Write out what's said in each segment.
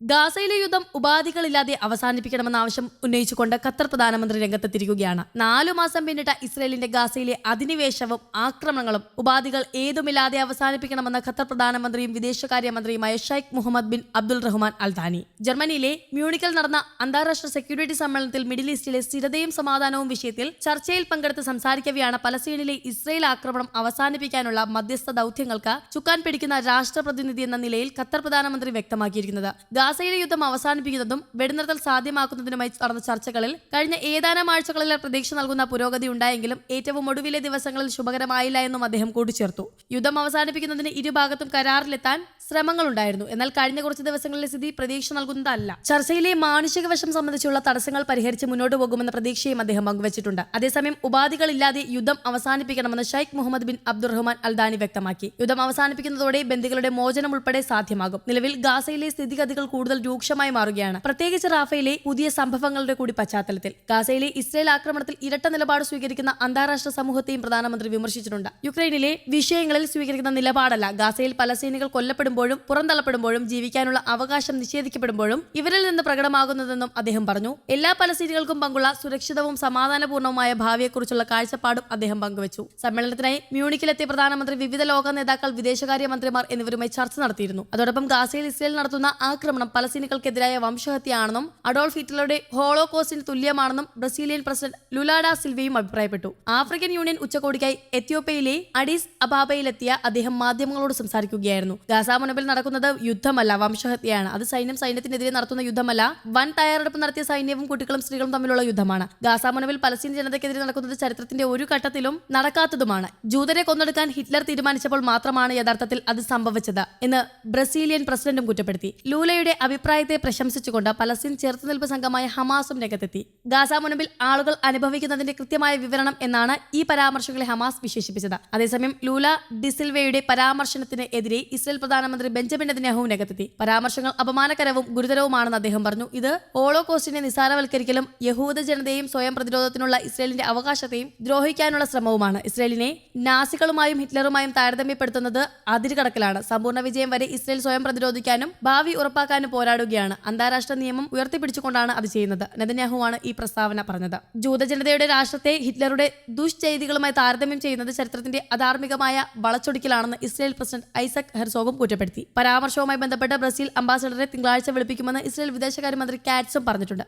ഗാസയിലെ യുദ്ധം ഉപാധികളില്ലാതെ അവസാനിപ്പിക്കണമെന്ന ആവശ്യം ഉന്നയിച്ചുകൊണ്ട് ഖത്തർ പ്രധാനമന്ത്രി രംഗത്തെത്തിരിക്കുകയാണ് നാലു മാസം പിന്നിട്ട ഇസ്രയേലിന്റെ ഗാസയിലെ അധിനിവേശവും ആക്രമണങ്ങളും ഉപാധികൾ ഏതുമില്ലാതെ അവസാനിപ്പിക്കണമെന്ന ഖത്തർ പ്രധാനമന്ത്രിയും വിദേശകാര്യമന്ത്രിയുമായ Sheikh Mohammed bin Abdul Rahman Al Thani ജർമ്മനിയിലെ മ്യൂണിക്കൽ നടന്ന അന്താരാഷ്ട്ര സെക്യൂരിറ്റി സമ്മേളനത്തിൽ മിഡിൽ ഈസ്റ്റിലെ സ്ഥിരതയും സമാധാനവും വിഷയത്തിൽ ചർച്ചയിൽ പങ്കെടുത്ത് സംസാരിക്കവെയാണ് പലസ്തീനിലെ ഇസ്രയേൽ ആക്രമണം അവസാനിപ്പിക്കാനുള്ള മധ്യസ്ഥ ദൌത്യങ്ങൾക്ക് ചുക്കാൻ പിടിക്കുന്ന രാഷ്ട്രപ്രതിനിധി എന്ന നിലയിൽ ഖത്തർ പ്രധാനമന്ത്രി വ്യക്തമാക്കിയിരിക്കുന്നത്. ഗാസയിലെ യുദ്ധം അവസാനിപ്പിക്കുന്നതും വെടിനിർത്തൽ സാധ്യമാക്കുന്നതിനുമായി നടന്ന ചർച്ചകളിൽ കഴിഞ്ഞ ഏതാനും ആഴ്ചകളിലെ പ്രതീക്ഷ നൽകുന്ന പുരോഗതി ഉണ്ടായെങ്കിലും ഏറ്റവും ഒടുവിലെ ദിവസങ്ങളിൽ ശുഭകരമായില്ല എന്നും അദ്ദേഹം കൂട്ടിച്ചേർത്തു. യുദ്ധം അവസാനിപ്പിക്കുന്നതിന് ഇരുഭാഗത്തും കരാറിലെത്താൻ ശ്രമങ്ങളുണ്ടായിരുന്നു. എന്നാൽ കഴിഞ്ഞ കുറച്ച് ദിവസങ്ങളിലെ സ്ഥിതി പ്രതീക്ഷ നൽകുന്നതല്ല. ചർച്ചയിലെ മാനുഷിക വശം സംബന്ധിച്ചുള്ള തടസ്സങ്ങൾ പരിഹരിച്ച് മുന്നോട്ട് പോകുമെന്ന പ്രതീക്ഷയും അദ്ദേഹം പങ്കുവച്ചിട്ടുണ്ട്. അതേസമയം ഉപാധികളില്ലാതെ യുദ്ധം അവസാനിപ്പിക്കണമെന്ന് Sheikh Mohammed bin Abdulrahman Al Thani വ്യക്തമാക്കി. യുദ്ധം അവസാനിപ്പിക്കുന്നതോടെ ബന്ദികളുടെ മോചനം ഉൾപ്പെടെ സാധ്യമാകും. നിലവിൽ ഗാസയിലെ സ്ഥിതിഗതികൾ കൂടുതൽ രൂക്ഷമായി മാറുകയാണ്. പ്രത്യേകിച്ച് റാഫയിലെ പുതിയ സംഭവങ്ങളുടെ കൂടി പശ്ചാത്തലത്തിൽ. ഗാസയിലെ ഇസ്രയേൽ ആക്രമണത്തിൽ ഇരട്ട നിലപാട് സ്വീകരിക്കുന്ന അന്താരാഷ്ട്ര സമൂഹത്തെയും പ്രധാനമന്ത്രി വിമർശിച്ചിട്ടുണ്ട്. യുക്രൈനിലെ വിഷയങ്ങളിൽ സ്വീകരിക്കുന്ന നിലപാടല്ല. ഗാസയിൽ പലസ്തീനികൾ കൊല്ലപ്പെടുമ്പോഴും പുറന്തള്ളപ്പെടുമ്പോഴും ജീവിക്കാനുള്ള അവകാശം നിഷേധിക്കപ്പെടുമ്പോഴും ഇവരിൽ നിന്ന് പ്രകടമാകുന്നതെന്നും അദ്ദേഹം പറഞ്ഞു. എല്ലാ പലസ്തീനികൾക്കും പങ്കുള്ള സുരക്ഷിതവും സമാധാനപൂർണവുമായ ഭാവിയെക്കുറിച്ചുള്ള കാഴ്ചപ്പാടും അദ്ദേഹം പങ്കുവച്ചു. സമ്മേളനത്തിനായി മ്യൂണിക്കിലെത്തിയ പ്രധാനമന്ത്രി വിവിധ ലോക നേതാക്കൾ വിദേശകാര്യ മന്ത്രിമാർ എന്നിവരുമായി ചർച്ച നടത്തിയിരുന്നു. അതോടൊപ്പം ഗാസയിൽ ഇസ്രയേൽ നടത്തുന്ന ആക്രമണം പലസ്തീനികൾക്കെതിരായ വംശഹത്യയാണെന്നും അഡോൾഫ് ഹിറ്റ്ലറുടെ ഹോളോകോസ്റ്റിന് തുല്യമാണെന്നും ബ്രസീലിയൻ പ്രസിഡന്റ് ലുലാഡ സിൽവയും അഭിപ്രായപ്പെട്ടു. ആഫ്രിക്കൻ യൂണിയൻ ഉച്ചകോടിക്കായി എത്യോപ്യയിലെ അഡീസ് അബാബയിലെത്തിയ അദ്ദേഹം മാധ്യമങ്ങളോട് സംസാരിക്കുകയായിരുന്നു. ഗാസ നടക്കുന്നത് യുദ്ധമല്ല വംശഹത്യയാണ്. അത് സൈന്യം സൈന്യത്തിനെതിരെ നടത്തുന്ന യുദ്ധമല്ല വൻ തയ്യാറെടുപ്പ് നടത്തിയ സൈന്യവും കുട്ടികളും സ്ത്രീകളും തമ്മിലുള്ള യുദ്ധമാണ്. ഗാസ പലസ്തീൻ ജനതയ്ക്കെതിരെ നടക്കുന്നത് ചരിത്രത്തിന്റെ ഒരു ഘട്ടത്തിലും നടക്കാത്തതുമാണ്. ജൂതരെ കൊന്നെടുക്കാൻ ഹിറ്റ്ലർ തീരുമാനിച്ചപ്പോൾ മാത്രമാണ് യഥാർത്ഥത്തിൽ അത് സംഭവിച്ചത് എന്ന് ബ്രസീലിയൻ പ്രസിഡന്റും കുറ്റപ്പെടുത്തി. ലൂലയുടെ അഭിപ്രായത്തെ പ്രശംസിച്ചുകൊണ്ട് പലസ്തീൻ ചെറുത്തുനിൽപ്പ് സംഘമായ ഹമാസും രംഗത്തെത്തി. ഗാസ മുനമ്പിൽ ആളുകൾ അനുഭവിക്കുന്നതിന്റെ കൃത്യമായ വിവരണം എന്നാണ് ഈ പരാമർശങ്ങളെ ഹമാസ് വിശേഷിപ്പിച്ചത്. അതേസമയം ലൂല ഡിസിൽവയുടെ പരാമർശനത്തിന് എതിരെ ഇസ്രയേൽ പ്രധാനമന്ത്രി ബെഞ്ചമിൻ നെതന്യാഹുവും രംഗത്തെത്തി. പരാമർശങ്ങൾ അപമാനകരവും ഗുരുതരവുമാണെന്ന് അദ്ദേഹം പറഞ്ഞു. ഇത് ഹോളോകോസ്റ്റിനെ നിസാരവൽക്കരിക്കലും യഹൂദ ജനതയും സ്വയം പ്രതിരോധത്തിനുള്ള ഇസ്രയേലിന്റെ അവകാശത്തെയും ദ്രോഹിക്കാനുള്ള ശ്രമവുമാണ്. ഇസ്രയേലിനെ നാസികളുമായും ഹിറ്റ്ലറുമായും താരതമ്യപ്പെടുത്തുന്നത് അതിരുകടക്കലാണ്. സമ്പൂർണ വിജയം വരെ ഇസ്രയേൽ സ്വയം പ്രതിരോധിക്കാനും ഭാവി ഉറപ്പാക്കാനും പോരാടുകയാണ്. അന്താരാഷ്ട്ര നിയമം ഉയർത്തിപ്പിടിച്ചുകൊണ്ടാണ് അത് ചെയ്യുന്നത്. നെതന്യാഹുവാണ് ഈ പ്രസ്താവന പറഞ്ഞത്. ജൂതജനതയുടെ രാഷ്ട്രത്തെ ഹിറ്റ്ലറുടെ ദുഷ്ചെയ്തികളുമായി താരതമ്യം ചെയ്യുന്നത് ചരിത്രത്തിന്റെ അധാർമികമായ വളച്ചൊടിക്കലാണെന്ന് ഇസ്രയേൽ പ്രസിഡന്റ് ഐസക് ഹെർസോഗും കുറ്റപ്പെടുത്തി. പരാമർശവുമായി ബന്ധപ്പെട്ട് ബ്രസീൽ അംബാസഡറെ തിങ്കളാഴ്ച വിളിപ്പിക്കുമെന്ന് ഇസ്രയേൽ വിദേശകാര്യമന്ത്രി കാറ്റ്സും പറഞ്ഞിട്ടുണ്ട്.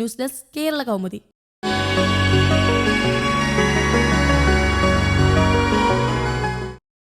News desk Kerala Kaumudi.